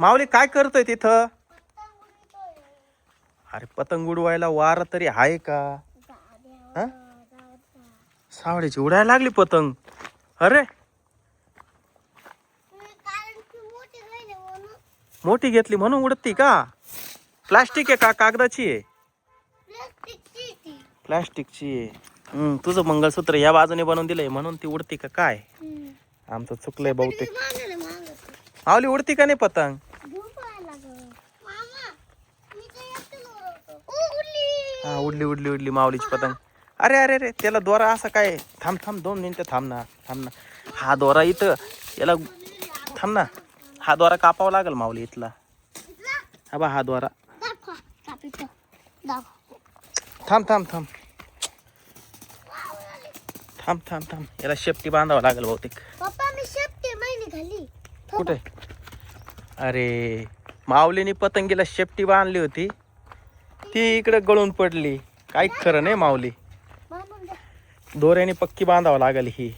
माऊली काय करतोय तिथं? अरे पतंग उडवायला वार तरी आहे का? हा? सावळीची उडायला लागली पतंग. अरे! मोठी घेतली म्हणून उडती का? प्लास्टिक आहे का? कागदाची आहे. प्लास्टिकची आहे. हम्म, तुझं मंगळसूत्र या बाजूने बनवून दिलंय म्हणून ती उडती का काय? आमचं चुकलंय बहुतेक. माऊली उडती का नाही पतंग? हा उडली उडली उडली माऊलीची पतंग. अरे अरे अरे त्याला दोरा असा काय? थांब थांब दोन मिनिटं थांब ना थांब ना. हा दोरा इथं याला थांब ना. हा दोरा कापावा लागेल माऊली इथला. हा बा हा दोरा. थांब थांब थांब. थांब थांब थांब. याला शेपटी बांधावं लागेल बहुतेक. कुठे? अरे माऊलीने पतंगीला शेपटी बांधली होती. ती इकडे गळून पडली. काही खरं नाही माऊली. दोऱ्याने पक्की बांधावं लागेल ही.